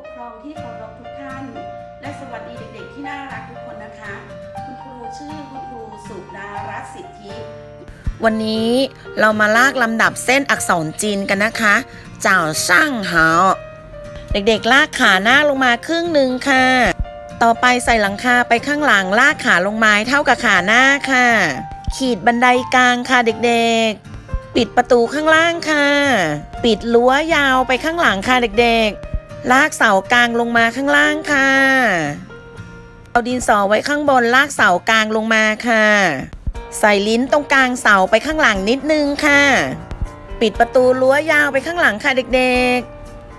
ปกครองที่เคารพทุกท่าน และสวัสดีเด็กๆ ที่น่ารักทุกคนนะคะ คุณครูชื่อคุณครูสุดารัตน์สิทธิ วันนี้เรามาลากลำดับเส้นอักษรจีนกันนะคะเจ้าช่างหาเด็กๆ ลากขาหน้าลงมาครึ่งหนึ่งค่ะ ต่อไปใส่หลังคาไปข้างหลังลากขาลงมาเท่ากับขาหน้าค่ะ ขีดบันไดกลางค่ะเด็กๆ ปิดประตูข้างล่างค่ะ ปิดรั้วยาวไปข้างหลังค่ะเด็กๆ ลากเสากลางลงมาข้างล่างค่ะ เอาดินสอไว้ข้างบนลากเสากลางลงมาค่ะ ใส่ลิ้นตรงกลางเสาไปข้างหลังนิดนึงค่ะ ปิดประตูรั้วยาวไปข้างหลังค่ะเด็ก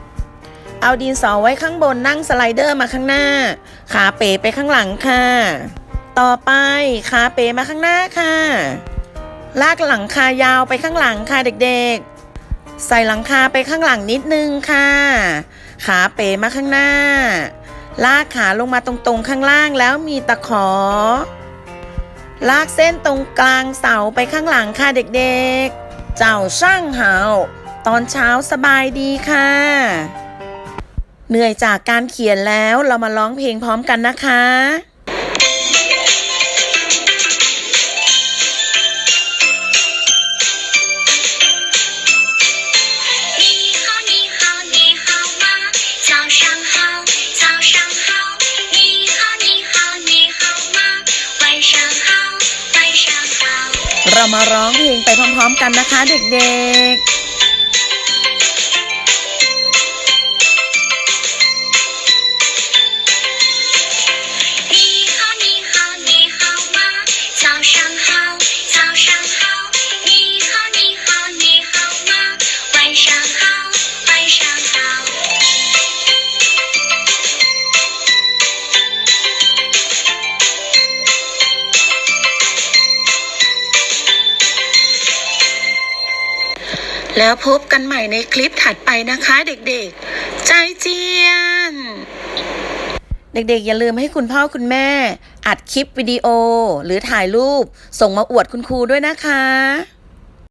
ๆ เอาดินสอไว้ข้างบนนั่งสไลเดอร์มาข้างหน้า ขาเป๋ไปข้างหลังค่ะ ต่อไปขาเป๋มาข้างหน้าค่ะ ลากหลังคายาวไปข้างหลังค่ะเด็กๆ ใส่หลังคาไปข้างหลังนิดนึงค่ะ ขาเป๋มาข้างหน้า ลากขาลงมาตรงๆข้างล่างแล้วมีตะขอ ลากเส้นตรงกลางเสาไปข้างหลังค่ะเด็กๆ เจ้าช่างเหาตอนเช้าสบายดีค่ะ เหนื่อยจากการเขียนแล้วเรามาร้องเพลงพร้อมกันนะคะ เรามาร้องเพลงไปพร้อมๆกันนะคะเด็กๆ แล้วพบกันใหม่ในคลิปถัดไปนะคะเด็กๆ ใจเจียน เด็กๆ อย่าลืมให้คุณพ่อคุณแม่ อัดคลิปวิดีโอหรือถ่ายรูป ส่งมาอวดคุณครูด้วยนะคะ